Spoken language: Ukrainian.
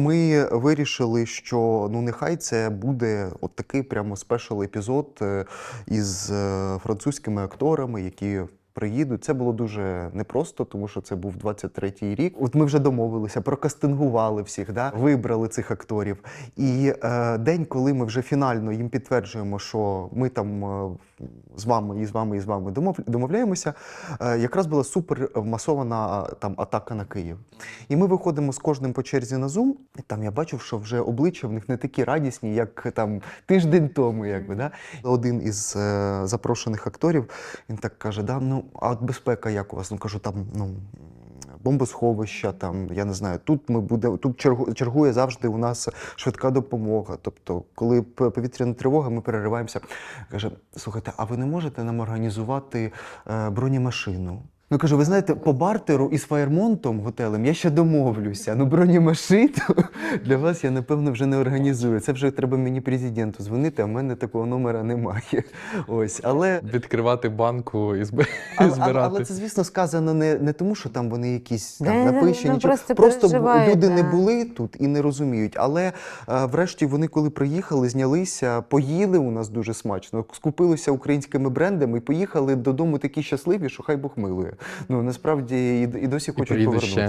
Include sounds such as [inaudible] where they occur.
Ми вирішили, що ну нехай це буде от такий прямо спешл епізод е, із е, французькими акторами, які. Приїдуть, це було дуже непросто, тому що це був 23-й рік. От ми вже домовилися, прокастингували всіх, да? вибрали цих акторів. І е, день, коли ми вже фінально їм підтверджуємо, що ми там е, з вами і з вами і з вами домов, домовляємося, е, якраз була супер масована е, там атака на Київ. І ми виходимо з кожним по черзі на Zoom, і там я бачив, що вже обличчя в них не такі радісні, як там тиждень тому. Якби, да? Один із е, запрошених акторів він так каже: да, ну, а от безпека як у вас? Ну кажу, там ну. Бомбосховища, там я не знаю. Тут ми буде тут чергу, чергує завжди у нас швидка допомога. Тобто, коли повітряна тривога, ми перериваємося. Каже: слухайте, а ви не можете нам організувати е, бронемашину? Ну кажу, ви знаєте, по бартеру із Фаєрмонтом готелем я ще домовлюся. Ну бронемашину [laughs] для вас я напевно вже не організую. Це вже треба мені президенту дзвонити, а в мене такого номера немає. [laughs] Ось, але Відкривати банку і зб- і але, збирати. але, але це, звісно, сказано не, не тому, що там вони якісь там напишені. ну, просто просто люди не були тут і не розуміють. Але е, врешті вони, коли приїхали, знялися, поїли у нас дуже смачно, скупилися українськими брендами і поїхали додому такі щасливі, що хай Бог милує. Ну насправді і, і досі хочуть повернути.